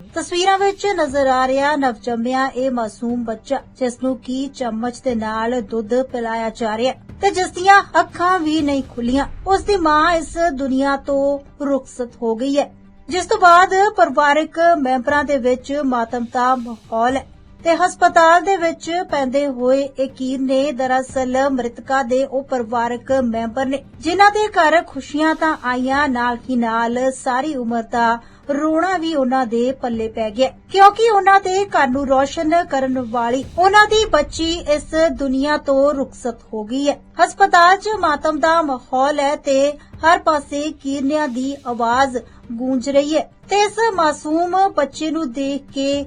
ਤਸਵੀਰਾਂ ਵਿੱਚ ਨਜ਼ਰ ਆ ਰਿਹਾ ਨਵਜੰਮਿਆ ਇਹ ਮਾਸੂਮ ਬੱਚਾ ਜਿਸ ਨੂੰ ਕੀ ਚਮਚ ਦੇ ਨਾਲ ਦੁੱਧ ਪਿਲਾਇਆ ਜਾ ਰਿਹਾ ਤੇ ਜਿਸ ਦੀਆਂ ਅੱਖਾਂ ਵੀ ਨਹੀਂ ਖੁੱਲੀਆਂ। ਉਸ ਦੀ ਮਾਂ ਇਸ ਦੁਨੀਆ ਤੋਂ ਰੁਖਸਤ ਹੋ ਗਈ ਹੈ, ਜਿਸ ਤੋਂ ਬਾਅਦ ਪਰਿਵਾਰਕ ਮੈਂਬਰਾਂ ਦੇ ਵਿੱਚ ਮਾਤਮ ਦਾ ਮਾਹੌਲ ਹੈ ਤੇ ਹਸਪਤਾਲ ਦੇ ਵਿੱਚ ਪੈਂਦੇ ਹੋਏ ਯਕੀਨ ਨੇ ਦਰਅਸਲ ਮ੍ਰਿਤਕਾ ਦੇ ਉਹ ਪਰਿਵਾਰਕ ਮੈਂਬਰ ਨੇ, ਜਿਨ੍ਹਾਂ ਦੇ ਘਰ ਖੁਸ਼ੀਆਂ ਤਾਂ ਆਈਆਂ, ਨਾਲ ਹੀ ਨਾਲ ਸਾਰੀ ਉਮਰ ਦਾ ਰੋਣਾ ਵੀ ਉਹਨਾਂ ਦੇ ਪੱਲੇ ਪੈ ਗਿਆ ਕਿਉਂਕਿ ਉਹਨਾਂ ਦੇ ਘਰ ਨੂੰ ਰੋਸ਼ਨ ਕਰਨ ਵਾਲੀ ਉਹਨਾਂ ਦੀ ਬੱਚੀ ਇਸ ਦੁਨੀਆ ਤੋਂ ਰੁਖਸਤ ਹੋ ਗਈ ਹੈ। ਹਸਪਤਾਲ 'ਚ ਮਾਤਮ ਦਾ ਮਾਹੌਲ ਹੈ ਤੇ ਹਰ ਪਾਸੇ ਕੀਰਨਿਆਂ ਦੀ ਆਵਾਜ਼ ਗੂੰਜ ਰਹੀ ਹੈ। ਤੇ ਇਸ ਮਾਸੂਮ ਬੱਚੇ ਨੂੰ ਦੇਖ ਕੇ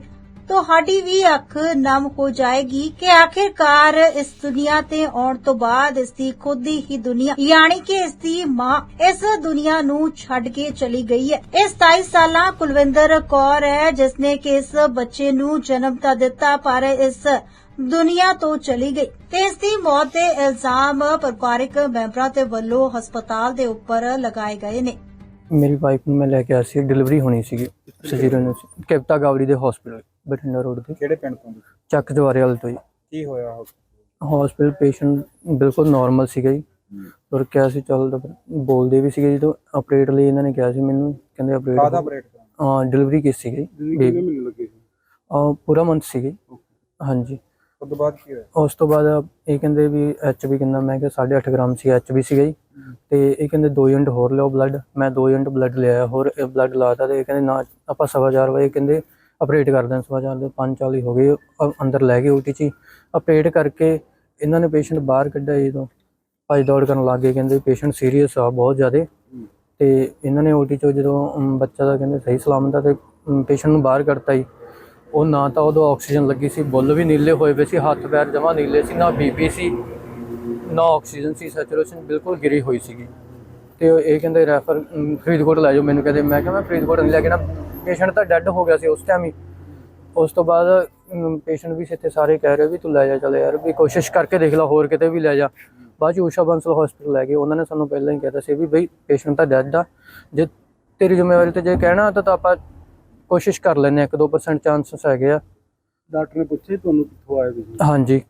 ਤੁਹਾਡੀ ਵੀ ਅੱਖ ਨਮ ਹੋ ਜਾਏਗੀ ਕਿ ਆਖਿਰਕਾਰ ਇਸ ਦੁਨੀਆ ਤੇ ਆਉਣ ਤੋਂ ਬਾਅਦ ਇਸ ਦੀ ਖੁਦ ਹੀ ਦੁਨੀਆ, ਯਾਨੀ ਕਿ ਇਸ ਦੀ ਮਾਂ ਇਸ ਦੁਨੀਆ ਨੂੰ ਛੱਡ ਕੇ ਚਲੀ ਗਈ ਹੈ। ਇਹ 27 ਸਾਲਾਂ ਕੁਲਵਿੰਦਰ ਕੌਰ ਹੈ ਜਿਸ ਨੇ ਕਿ ਇਸ ਬੱਚੇ ਨੂੰ ਜਨਮ ਤਾਂ ਦਿੱਤਾ, ਪਰ ਇਸ ਦੁਨੀਆ ਤੋਂ ਚਲੀ ਗਈ। ਤੇ ਇਸ ਦੀ ਮੌਤ ਦੇ ਇਲਜ਼ਾਮ ਪਰਿਵਾਰਕ ਮੈਂਬਰਾਂ ਦੇ ਵੱਲੋਂ ਹਸਪਤਾਲ ਦੇ ਉੱਪਰ ਲਗਾਏ ਗਏ ਨੇ। ਮੇਰੀ ਵਾਈਫ ਨੂੰ ਮੈਂ ਲੈ ਕੇ ਆਇਆ ਸੀ, ਡਿਲੀਵਰੀ ਹੋਣੀ ਸੀਗੀ। ਸਜੀਰਨ ਕੈਪਟਾ ਗਾਵੜੀ ਦੇ ਹਸਪੀਟਲ ਬਠਿੰਡਾ ਰੋਡ ਤੇ। ਕਿਹੜੇ ਪਿੰਡ ਤੋਂ ਤੁਸੀਂ? ਚੱਕ ਜਵਾਰੇ ਵਾਲੇ ਤੋਂ ਜੀ। ਕੀ ਹੋਇਆ? ਹਸਪੀਟਲ ਪੇਸ਼ੈਂਟ ਬਿਲਕੁਲ ਨਾਰਮਲ ਸੀਗਾ ਜੀ। ਔਰ ਕਿਹਾ ਸੀ ਚੱਲ ਬੋਲਦੇ ਵੀ ਸੀਗੇ ਜਦੋਂ ਆਪਰੇਟ ਲਈ ਇਹਨਾਂ ਨੇ ਕਿਹਾ ਸੀ ਮੈਨੂੰ। ਕਹਿੰਦੇ ਕਾਹਦਾ ਆਪਰੇਟ ਹਾਂ ਡਿਲੀਵਰੀ ਕਿਸ ਸੀਗੀ ਕਿੰਨੇ ਮਹੀਨੇ ਲੱਗੇ ਸੀ? ਆ ਪੂਰਾ ਮੰਥ ਸੀਗੀ। ਹਾਂਜੀ। ਉਸ ਤੋਂ ਬਾਅਦ ਕੀ ਹੋਇਆ? ਉਸ ਤੋਂ ਬਾਅਦ ਇਹ ਕਹਿੰਦੇ ਵੀ ਐਚਬੀ ਕਿੰਨਾ ਮੈਂ ਕਿਹਾ 8.5 ਗ੍ਰਾਮ ਸੀ ਐਚਬੀ ਸੀਗਾ ਜੀ। ਤੇ ਇਹ ਕਹਿੰਦੇ 2 ਯੂਨਿਟ ਹੋਰ ਲਿਓ ਬਲੱਡ ਮੈਂ 2 ਯੂਨਿਟ ਬਲੱਡ ਲਿਆ ਹੋਰ ਬਲੱਡ ਲਾਤਾ ਤੇ ਇਹ ਕਹਿੰਦੇ ਨਾ ਆਪਾਂ ਸਵਾ ਚਾਰ ਵਜੇ ਕਹਿੰਦੇ ਆਪਰੇਟ ਕਰ ਦੇਣ ਸਵਾ ਚਾਰ ਦੇ 5:40 ਹੋ ਗਏ ਅੰਦਰ ਲੈ ਗਏ ਓਟੀ ਚ ਆਪਰੇਟ ਕਰਕੇ ਇਹਨਾਂ ਨੇ ਪੇਸ਼ੈਂਟ ਬਾਹਰ ਕੱਢਿਆ ਜੀ ਤੋਂ ਭੱਜ ਦੌੜ ਕਰਨ ਲੱਗ ਗਏ ਕਹਿੰਦੇ ਪੇਸ਼ੈਂਟ ਸੀਰੀਅਸ ਆ ਬਹੁਤ ਜ਼ਿਆਦੇ। ਤੇ ਇਹਨਾਂ ਨੇ ਓਟੀ ਚੋਂ ਜਦੋਂ ਬੱਚਾ ਦਾ ਕਹਿੰਦੇ ਸਹੀ ਸਲਾਮਤ ਆ ਤੇ ਪੇਸ਼ੈਂਟ ਨੂੰ ਬਾਹਰ ਕੱਢਤਾ ਜੀ। ਉਹ ਨਾ ਤਾਂ ਉਦੋਂ ਆਕਸੀਜਨ ਲੱਗੀ ਸੀ ਬੁੱਲ ਵੀ ਨੀਲੇ ਹੋਏ ਪਏ ਸੀ ਹੱਥ ਪੈਰ ਜਮਾ ਨੀਲੇ ਸੀ ਨਾ ਬੀਪੀ ਸੀ ਨਾ ਆਕਸੀਜਨ ਸੀ ਸੈਚੁਰੇਸ਼ਨ ਬਿਲਕੁਲ ਗਿਰੀ ਹੋਈ ਸੀਗੀ। ਤੇ ਉਹ ਇਹ ਕਹਿੰਦੇ ਰੈਫਰ ਫਰੀਦਕੋਟ ਲੈ ਜਾਓ। ਮੈਨੂੰ ਕਹਿੰਦੇ ਮੈਂ ਕਿਹਾ ਮੈਂ ਫਰੀਦਕੋਟ ਨਹੀਂ ਲੈ ਕੇ ਨਾ। ਪੇਸ਼ੈਂਟ ਤਾਂ ਡੈੱਡ ਹੋ ਗਿਆ ਸੀ ਉਸ ਟਾਈਮ ਹੀ। ਉਸ ਤੋਂ ਬਾਅਦ ਪੇਸ਼ੈਂਟ ਵੀ ਇੱਥੇ ਸਾਰੇ ਕਹਿ ਰਹੇ ਵੀ ਤੂੰ ਲੈ ਜਾ ਚੱਲ ਯਾਰ ਵੀ ਕੋਸ਼ਿਸ਼ ਕਰਕੇ ਦੇਖ ਲੈ ਹੋਰ ਕਿਤੇ ਵੀ ਲੈ ਜਾ। ਬਾਅਦ ਚ ਊਸ਼ਾ ਬੰਸਲ ਹਸਪੀਟਲ ਲੈ ਗਏ। ਉਹਨਾਂ ਨੇ ਸਾਨੂੰ ਪਹਿਲਾਂ ਹੀ ਕਹਿਤਾ ਸੀ ਵੀ ਬਈ ਪੇਸ਼ੈਂਟ ਤਾਂ ਡੈਡ ਆ। ਜੇ ਤੇਰੀ ਜ਼ਿੰਮੇਵਾਰੀ ਤੇ ਜੇ ਕਹਿਣਾ ਤਾਂ ਤਾਂ ਆਪਾਂ ਕੋਸ਼ਿਸ਼ ਕਰ ਲੈਨੇ 1-2% ਚਾਂਸਸ ਹੈਗੇ ਆ। ਡਾਕਟਰ ਨੇ ਪੁੱਛਿਆ ਤੁਹਾਨੂੰ ਕਿੱਥੋਂ ਆਏ ਤੁਸੀਂ? ਹਾਂਜੀ।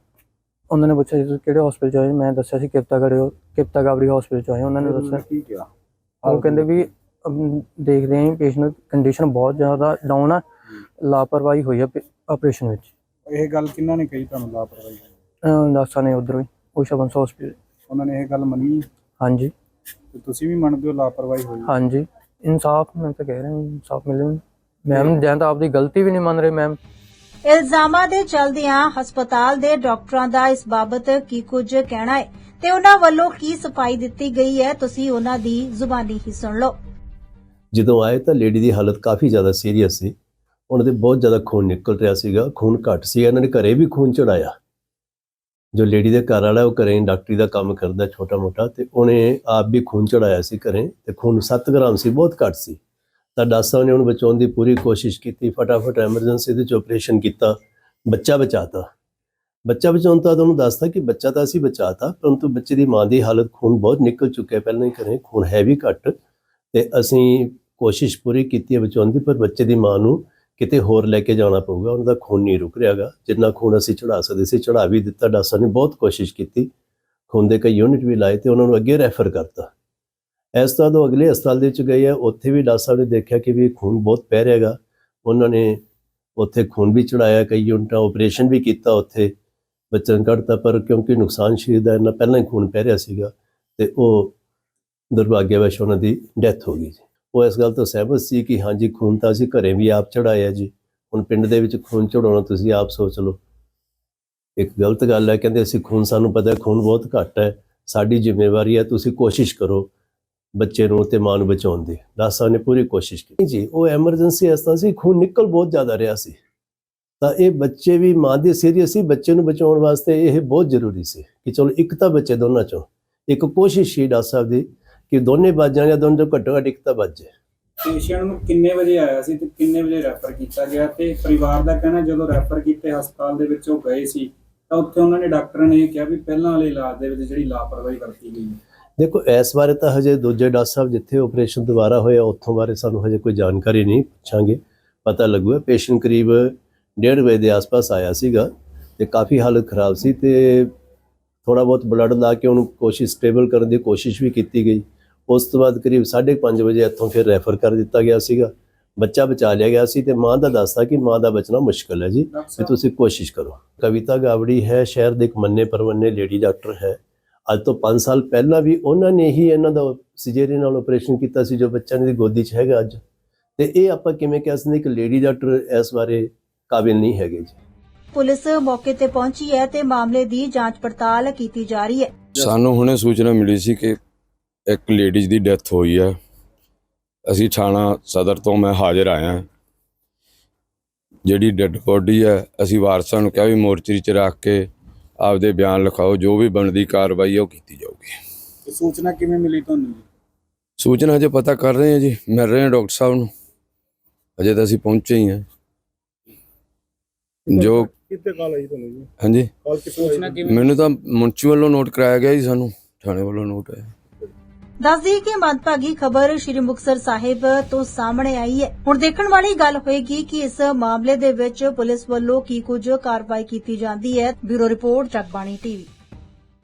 ਉਹਨਾਂ ਨੇ ਪੁੱਛਿਆ ਜੀ ਤੁਸੀਂ ਕਿਹੜੇ ਹਸਪੀਟਲ ਚ ਆਏ? ਮੈਂ ਦੱਸਿਆ ਸੀ ਕਿਪਤਾ ਗੜੇ ਕਿਪਤਾ ਗਾਬਰੀ ਹਸਪੀਟਲ ਚ ਆਏ। ਉਹਨਾਂ ਨੇ ਦੱਸਿਆ। ਕੀ ਕਿਹਾ? ਉਹ ਕਹਿੰਦੇ ਵੀ ਅਮ, ਦੇਖਦੇ ਆਂ ਪੇਸ਼ੈਂਟ ਕੰਡੀਸ਼ਨ ਬਹੁਤ ਜ਼ਿਆਦਾ ਡਾਊਨ ਆ ਲਾਪਰਵਾਹੀ ਹੋਈ ਆ ਆਪਰੇਸ਼ਨ ਵਿੱਚ। ਇਹ ਗੱਲ ਕਿਹਨਾਂ ਨੇ ਕਹੀ ਤੁਹਾਨੂੰ ਲਾਪਰਵਾਹੀ? ਅਮ, ਡਾਕਟਰ ਨੇ ਉਧਰੋਂ ਹੀ ਊਸ਼ਾ ਬੰਸ ਹਸਪੀਟਲ ਉਹਨਾਂ ਨੇ ਇਹ ਗੱਲ ਮੰਨੀ? ਹਾਂਜੀ। ਤੇ ਤੁਸੀਂ ਵੀ ਮੰਨਦੇ ਹੋ ਲਾਪਰਵਾਹੀ ਹੋਈ? ਹਾਂਜੀ। ਇਨਸਾਫ ਮੈਂ ਤਾਂ ਕਹਿ ਰਿਹਾ ਇਨਸਾਫ ਮਿਲੇ ਮੈਮ ਜਾਂ ਤਾਂ ਆਪਦੀ ਗਲਤੀ ਵੀ ਨਹੀਂ ਮੰਨ ਰਹੇ ਮੈਮ ਇਲਜ਼ਾਮਾਂ ਦੇ ਚਲਦਿਆਂ ਹਸਪਤਾਲ ਦੇ ਡਾਕਟਰਾਂ ਦਾ ਇਸ ਬਾਬਤ ਕੀ ਕੁਝ ਕਹਿਣਾ ਹੈ ਤੇ ਉਹਨਾਂ ਵੱਲੋਂ ਕੀ ਸਫ਼ਾਈ ਦਿੱਤੀ ਗਈ ਹੈ, ਤੁਸੀਂ ਉਹਨਾਂ ਦੀ ਜ਼ੁਬਾਨੀ ਹੀ ਸੁਣ ਲਓ। ਜਦੋਂ ਆਏ ਤਾਂ ਲੇਡੀ ਦੀ ਹਾਲਤ ਕਾਫੀ ਜ਼ਿਆਦਾ ਸੀਰੀਅਸ ਸੀ। ਉਹਨਾਂ ਦੇ ਬਹੁਤ ਜ਼ਿਆਦਾ ਖੂਨ ਨਿਕਲ ਰਿਹਾ ਸੀਗਾ, ਖੂਨ ਘੱਟ ਸੀ ਇਹਨਾਂ ਨੇ ਘਰੇ ਵੀ ਖੂਨ ਚੜਾਇਆ। ਜੋ ਲੇਡੀ ਦੇ ਘਰ ਵਾਲਾ, ਉਹ ਘਰੇ ਡਾਕਟਰੀ ਦਾ ਕੰਮ ਕਰਦਾ ਛੋਟਾ ਮੋਟਾ ਤੇ ਉਹਨੇ ਆਪ ਵੀ ਖੂਨ ਚੜਾਇਆ ਸੀ ਘਰੇ ਤੇ ਖੂਨ 7 ਗ੍ਰਾਮ ਸੀ, ਬਹੁਤ ਘੱਟ ਸੀ। ਤਾਂ ਡਾਕਟਰ ਸਾਹਿਬ ਨੇ ਉਹਨੂੰ ਬਚਾਉਣ ਦੀ ਪੂਰੀ ਕੋਸ਼ਿਸ਼ ਕੀਤੀ, ਫਟਾਫਟ ਐਮਰਜੈਂਸੀ ਦੇ ਚ ਆਪਰੇਸ਼ਨ ਕੀਤਾ, ਬੱਚਾ ਬਚਾਤਾ। ਬੱਚਾ ਬਚਾਉਣ ਤੋਂ ਬਾਅਦ ਉਹਨੂੰ ਦੱਸਤਾ ਕਿ ਬੱਚਾ ਤਾਂ ਅਸੀਂ ਬਚਾਤਾ, ਪਰੰਤੂ ਬੱਚੇ ਦੀ ਮਾਂ ਦੀ ਹਾਲਤ ਖੂਨ ਬਹੁਤ ਨਿਕਲ ਚੁੱਕਿਆ, ਪਹਿਲਾਂ ਹੀ ਘਰੇ ਖੂਨ ਹੈ ਵੀ ਘੱਟ ਤੇ ਅਸੀਂ ਕੋਸ਼ਿਸ਼ ਪੂਰੀ ਕੀਤੀ ਹੈ ਬਚਾਉਣ ਦੀ, ਪਰ ਬੱਚੇ ਦੀ ਮਾਂ ਨੂੰ ਕਿਤੇ ਹੋਰ ਲੈ ਕੇ ਜਾਣਾ ਪਊਗਾ, ਉਹਨਾਂ ਦਾ ਖੂਨ ਨਹੀਂ ਰੁਕ ਰਿਹਾਗਾ। ਜਿੰਨਾ ਖੂਨ ਅਸੀਂ ਚੜਾ ਸਕਦੇ ਸੀ ਚੜਾ ਵੀ ਦਿੱਤਾ, ਡਾਕਟਰ ਨੇ ਬਹੁਤ ਕੋਸ਼ਿਸ਼ ਕੀਤੀ। ਖੂਨ ਦੇ ਕਈ ਯੂਨਿਟ ਵੀ ਲਾਏ ਤੇ ਉਹਨਾਂ ਨੂੰ ਅੱਗੇ ਰੈਫਰ ਕਰਤਾ। ਇਸ ਤਰ੍ਹਾਂ ਤੋਂ ਅਗਲੇ ਹਸਪਤਾਲ ਦੇ ਵਿੱਚ ਗਏ ਆ, ਉੱਥੇ ਵੀ ਡਾਕਟਰ ਸਾਹਿਬ ਨੇ ਦੇਖਿਆ ਕਿ ਵੀ ਖੂਨ ਬਹੁਤ ਪੈ ਰਿਹਾਗਾ ਉਹਨਾਂ ਨੇ ਉੱਥੇ ਖੂਨ ਵੀ ਚੜਾਇਆ, ਕਈ ਯੂਨਿਟਾਂ ਆਪਰੇਸ਼ਨ ਵੀ ਕੀਤਾ ਉੱਥੇ। ਬੱਚਿਆਂ ਨੂੰ ਕੱਢਤਾ, ਪਰ ਕਿਉਂਕਿ ਨੁਕਸਾਨ ਸਰੀਰ ਦਾ ਇੰਨਾ ਪਹਿਲਾਂ ਹੀ ਖੂਨ ਪੈ ਰਿਹਾ ਸੀਗਾ ਤੇ ਉਹ ਦੁਰਭਾਗਿਆਵਸ਼ ਉਹਨਾਂ ਦੀ ਡੈਥ ਹੋ ਗਈ ਜੀ। ਉਹ ਇਸ ਗੱਲ ਤੋਂ ਸਹਿਮਤ ਸੀ ਕਿ ਹਾਂਜੀ, ਖੂਨ ਤਾਂ ਅਸੀਂ ਘਰੇ ਵੀ ਆਪ ਚੜਾਇਆ ਜੀ। ਹੁਣ ਪਿੰਡ ਦੇ ਵਿੱਚ ਖੂਨ ਚੜਾਉਣਾ ਤੁਸੀਂ ਆਪ ਸੋਚ ਲਓ। ਇੱਕ ਗਲਤ ਗੱਲ ਹੈ, ਕਹਿੰਦੇ ਅਸੀਂ ਖੂਨ, ਸਾਨੂੰ ਪਤਾ ਖੂਨ ਬਹੁਤ ਘੱਟ ਹੈ। ਸਾਡੀ ਜ਼ਿੰਮੇਵਾਰੀ ਹੈ, ਤੁਸੀਂ ਕੋਸ਼ਿਸ਼ ਕਰੋ। ਬੱਚੇ ਨੂੰ ਤੇ ਮਾਂ ਨੂੰ ਬਚਾਉਣ ਦੀ। ਡਾਕਟਰ ਸਾਹਿਬ ਨੇ ਪੂਰੀ ਕੋਸ਼ਿਸ਼ ਕੀਤੀ। ਜੀ, ਉਹ ਐਮਰਜੈਂਸੀ ਇਸ ਤਰ੍ਹਾਂ ਸੀ, ਖੂਨ ਨਿਕਲ ਬਹੁਤ ਜ਼ਿਆਦਾ ਰਿਹਾ ਸੀ। ਤਾਂ ਇਹ ਬੱਚੇ ਵੀ ਮਾਂ ਦੀ ਸੀਰੀਅਸ ਸੀ, ਬੱਚੇ ਨੂੰ ਬਚਾਉਣ ਵਾਸਤੇ ਇਹ ਬਹੁਤ ਜ਼ਰੂਰੀ ਸੀ ਕਿ ਚਲੋ ਇੱਕ ਤਾਂ ਬੱਚੇ ਦੋਨਾਂ ਚੋਂ। ਇੱਕ ਕੋਸ਼ਿਸ਼ ਸੀ ਡਾਕਟਰ ਸਾਹਿਬ ਦੀ ਕਿ ਦੋਨੇ ਵੱਜ ਜਾਂ ਦੋਨੋਂ ਘੱਟੋ ਘੱਟ ਇੱਕ ਤਾਂ ਵੱਜ ਪੇਸ਼ੈਂਟ ਨੂੰ ਕਿੰਨੇ ਵਜੇ ਆਇਆ ਸੀ ਤੇ ਕਿੰਨੇ ਵਜੇ ਰੈਫਰ ਕੀਤਾ ਗਿਆ ਤੇ ਪਰਿਵਾਰ ਦਾ ਕਹਿਣਾ ਜਦੋਂ ਰੈਫਰ ਕੀਤੇ ਹਸਪਤਾਲ ਦੇ ਵਿੱਚ ਉਹ ਗਏ ਸੀ ਤਾਂ ਉੱਥੇ ਉਹਨਾਂ ਨੇ ਡਾਕਟਰਾਂ ਨੇ ਇਹ ਕਿਹਾ ਵੀ ਪਹਿਲਾਂ ਵਾਲੇ ਇਲਾਜ ਦੇ ਵਿੱਚ ਜਿਹੜੀ ਲਾਪਰਵਾਹੀ ਵਰਤੀ ਗਈ ਹੈ। ਦੇਖੋ ਇਸ ਬਾਰੇ ਤਾਂ ਹਜੇ ਦੂਜੇ ਡਾਕਟਰ ਸਾਹਿਬ ਜਿੱਥੇ ਆਪਰੇਸ਼ਨ ਦੁਬਾਰਾ ਹੋਇਆ ਉੱਥੋਂ ਬਾਰੇ ਸਾਨੂੰ ਹਜੇ ਕੋਈ ਜਾਣਕਾਰੀ ਨਹੀਂ ਪੁੱਛਾਂਗੇ। ਪਤਾ ਲੱਗੂਗਾ ਪੇਸ਼ੈਂਟ ਕਰੀਬ 1:30 ਵਜੇ ਦੇ ਆਸ-ਪਾਸ ਆਇਆ ਸੀਗਾ ਤੇ ਕਾਫੀ ਹਾਲਤ ਖਰਾਬ ਸੀ ਤੇ ਥੋੜਾ ਬਹੁਤ ਬਲੱਡ ਲਾ ਕੇ ਉਹਨੂੰ ਕੋਸ਼ਿਸ਼ ਸਟੇਬਲ ਕਰਨ ਦੀ ਕੋਸ਼ਿਸ਼ ਵੀ ਕੀਤੀ ਗਈ। ਉਸ ਤੋਂ ਬਾਅਦ ਕਰੀਬ 5:30 ਵਜੇ ਇੱਥੋਂ ਫਿਰ ਰੈਫਰ ਕਰ ਦਿੱਤਾ ਗਿਆ ਸੀਗਾ। ਬੱਚਾ ਬਚਾ ਲਿਆ ਗਿਆ ਸੀ ਤੇ ਮਾਂ ਦਾ ਦੱਸਦਾ ਕਿ ਮਾਂ ਦਾ ਬਚਣਾ ਮੁਸ਼ਕਲ ਹੈ ਜੀ ਤੇ ਤੁਸੀਂ ਕੋਸ਼ਿਸ਼ ਕਰੋ। ਕਵਿਤਾ ਗਾਵੜੀ ਹੈ ਸ਼ਹਿਰ ਦੇ ਇੱਕ ਮੰਨੇ ਪਰਵੰਨੇ ਲੇਡੀ ਡਾਕਟਰ ਹੈ। ਅੱਜ ਤੋਂ 5 ਸਾਲ ਪਹਿਲਾਂ ਵੀ ਉਹਨਾਂ ਨੇ ਹੀ ਇਹਨਾਂ ਦਾ ਸਿਜੇਰੀਅਨ ਨਾਲ ਆਪਰੇਸ਼ਨ ਕੀਤਾ ਸੀ ਜੋ ਬੱਚਾ ਦੀ ਗੋਦੀ 'ਚ ਹੈਗਾ ਅੱਜ। ਤੇ ਇਹ ਆਪਾਂ ਕਿਵੇਂ ਕਹਿ ਸਕਦੇ ਕਿ ਲੇਡੀ ਡਾਕਟਰ ਇਸ ਬਾਰੇ ਕਾਬਿਲ ਨਹੀਂ ਹੈਗੇ ਜੀ। ਪੁਲਿਸ ਮੌਕੇ ਤੇ ਪਹੁੰਚੀ ਹੈ ਤੇ ਮਾਮਲੇ ਦੀ ਜਾਂਚ ਪੜਤਾਲ ਕੀਤੀ ਜਾ ਰਹੀ ਹੈ। ਸਾਨੂੰ ਹੁਣੇ ਸੂਚਨਾ ਮਿਲੀ ਸੀ ਕਿ ਇੱਕ ਲੇਡੀਜ਼ ਦੀ ਡੈਥ ਹੋਈ ਹੈ ਅਸੀਂ ਥਾਣਾ ਸਦਰ ਤੋਂ ਮੈਂ ਹਾਜ਼ਰ ਆਇਆ। ਜਿਹੜੀ ਡੈੱਡ ਬੋਡੀ ਹੈ ਅਸੀਂ ਵਾਰਸਾਂ ਨੂੰ ਕਿਹਾ ਵੀ ਮੋਰਚਰੀ 'ਚ ਰੱਖ ਕੇ ਆਪਦੇ ਬਿਆਨ ਲਿਖਾਓ ਜੋ ਵੀ ਬਣਦੀ ਕਾਰਵਾਈ ਹੈ ਉਹ ਕੀਤੀ ਜਾਊਗੀ। ਸੂਚਨਾ ਕਿਵੇਂ ਮਿਲੀ ਤੁਹਾਨੂੰ ਜੀ? ਸੂਚਨਾ ਹਜੇ ਪਤਾ ਕਰ ਰਹੇ ਹਾਂ ਜੀ ਮਿਲ ਰਹੇ ਹਾਂ ਡਾਕਟਰ ਸਾਹਿਬ ਨੂੰ। ਅਜੇ ਤਾਂ ਅਸੀਂ ਪਹੁੰਚੇ ਹੀ ਹਾਂ ਜੋ ਕਿੱਥੇ ਕਾਲ ਆਈ ਤੁਹਾਨੂੰ ਜੀ? ਹਾਂਜੀ। ਕਾਲ ਕਿੱਥੋਂ ਸੂਚਨਾ ਆਈ ਕਿਵੇਂ? ਮੈਨੂੰ ਤਾਂ ਮੁੰਚੀ ਵੱਲੋਂ ਨੋਟ ਕਰਾਇਆ ਗਿਆ ਜੀ ਸਾਨੂੰ ਥਾਣੇ ਵੱਲੋਂ ਨੋਟ ਆਇਆ। ਦੱਸਦੀ ਕਿ ਮੰਦਭਾਗੀ ਖਬਰ ਸ਼੍ਰੀ ਮੁਕਤਸਰ ਸਾਹਿਬ ਤੋਂ ਸਾਹਮਣੇ ਆਈ ਹੈ। ਹੁਣ ਦੇਖਣ ਵਾਲੀ ਗੱਲ ਹੋਏਗੀ ਕਿ ਇਸ ਮਾਮਲੇ ਦੇ ਵਿੱਚ ਪੁਲਿਸ ਵੱਲੋਂ ਕੀ ਕੁਝ ਕਾਰਵਾਈ ਕੀਤੀ ਜਾਂਦੀ ਹੈ। Bureau report Jagbani TV.